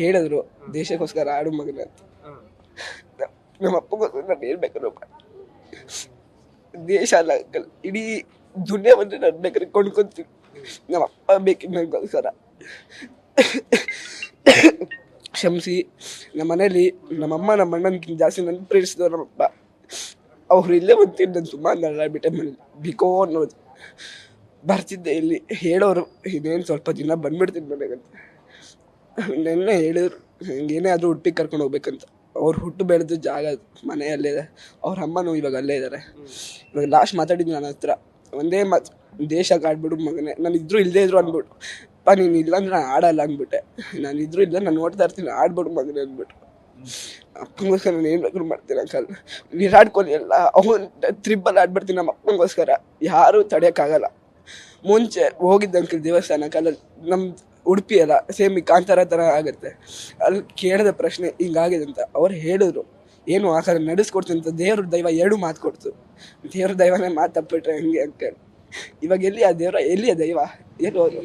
ಹೇಳಿದ್ರು, ದೇಶಕ್ಕೋಸ್ಕರ ಆಡು ಮಗನ ಅಂತ. ನಮ್ಮ ಅಪ್ಪಗೋಸ್ಕರ ನಾನು ಹೇಳ್ಬೇಕು ದೇಶ ಅಲ್ಲ ಇಡೀ ದುನಿಯಾ ಬಂದ್ರೆ ನಾನು ಬೇಕಾದ್ರೆ ಕೊಂಡ್ಕೊಂತೀನಿ. ನಮ್ಮ ಅಪ್ಪ ಬೇಕು ನನಗೋಸ್ಕರ. ಕ್ಷಮಿಸಿ, ನಮ್ಮ ಮನೇಲಿ ನಮ್ಮಮ್ಮ ನಮ್ಮ ಅಣ್ಣನ್ಕಿಂತ ಜಾಸ್ತಿ ನನ್ನ ನಮ್ಮ ನಮ್ಮಪ್ಪ ಅವ್ರು ಇಲ್ಲೇ ಬಂತೀನಿ ನಾನು ಸುಮಾರು ನಡಾಡ್ಬಿಟ್ಟೆ ಮನೇಲಿ ಬಿಕೋ ಅನ್ನೋದು. ಬರ್ತಿದ್ದೆ ಇಲ್ಲಿ, ಹೇಳೋರು ಇನ್ನೇನು ಸ್ವಲ್ಪ ದಿನ ಬಂದ್ಬಿಡ್ತೀನಿ ಮನೆಗಂತ. ನೆನ್ನೆ ಹೇಳಿದ್ರು ಆದರೂ ಉಡುಪಿಗೆ ಕರ್ಕೊಂಡು ಹೋಗ್ಬೇಕಂತ. ಅವ್ರು ಹುಟ್ಟು ಬೆಳೆದ ಜಾಗ ಮನೆಯಲ್ಲೇ ಮನೆ ಅಲ್ಲೇ ಇದೆ. ಅವ್ರ ಅಮ್ಮನೂ ಇವಾಗ ಅಲ್ಲೇ ಇದ್ದಾರೆ ಇವಾಗ ಲಾಸ್ಟ್ ಮಾತಾಡಿದ್ದು ನನ್ನ ಹತ್ರ. ಒಂದೇ ಮಾತು ದೇಶ ಕಾಡ್ಬಿಡು ಮಗನೇ. ನಾನು ಇದ್ರೂ ಇಲ್ಲದೇ ಇದ್ರು ಅಂದ್ಬಿಟ್ಟು ಅಪ್ಪ, ನೀನು ಇಲ್ಲ ಅಂದ್ರೆ ನಾನು ಆಡಲ್ಲ ಅಂದ್ಬಿಟ್ಟೆ ನಾನು ಇದ್ರೂ ಇಲ್ಲ ನಾನು ನೋಡ್ತಾ ಇರ್ತೀನಿ ಆಡ್ಬಿಡು ಮಗನೇ ಅಂದ್ಬಿಟ್ಟು ಅಪ್ಪನಿಗೋಸ್ಕರ ನಾನು ಏನು ಬೇಕಾದ್ರೂ ಮಾಡ್ತೀನಿ ಅಂಕಲ್ ವಿರಾಟ್ ಕೊಹ್ಲಿ ಎಲ್ಲ ಅವನ್ ತ್ರಿಬಲ್ ಆಡ್ಬಿಡ್ತೀನಿ ನಮ್ಮ ಅಪ್ಪನಿಗೋಸ್ಕರ ಯಾರೂ ತಡೆಯೋಕ್ಕಾಗಲ್ಲ. ಮುಂಚೆ ಹೋಗಿದ್ದ ಅಂಕಲ್ ದೇವಸ್ಥಾನ ಕಾಲಲ್ಲಿ ನಮ್ಮ ಉಡುಪಿ ಅಲ್ಲ ಸೇಮ್ ಈ ಕಾಂತಾರ ಥರ ಆಗುತ್ತೆ. ಅಲ್ಲಿ ಕೇಳಿದ ಪ್ರಶ್ನೆ ಹಿಂಗಾಗಿದೆ ಅಂತ ಅವ್ರು ಹೇಳಿದ್ರು. ಏನು ಆ ಥರ ನಡೆಸ್ಕೊಡ್ತೀನಿ ಅಂತ ದೇವ್ರ ದೈವ ಎರಡು ಮಾತು ಕೊಡ್ತು. ದೇವ್ರ ದೈವನೇ ಮಾತು ತಪ್ಪಿಟ್ರೆ ಹೆಂಗೆ ಅಂತ ಇವಾಗ ಎಲ್ಲಿ ಆ ದೇವ್ರ, ಎಲ್ಲಿಯ ದೈವ? ಎಲ್ಲಿ ಹೋದ್ರು?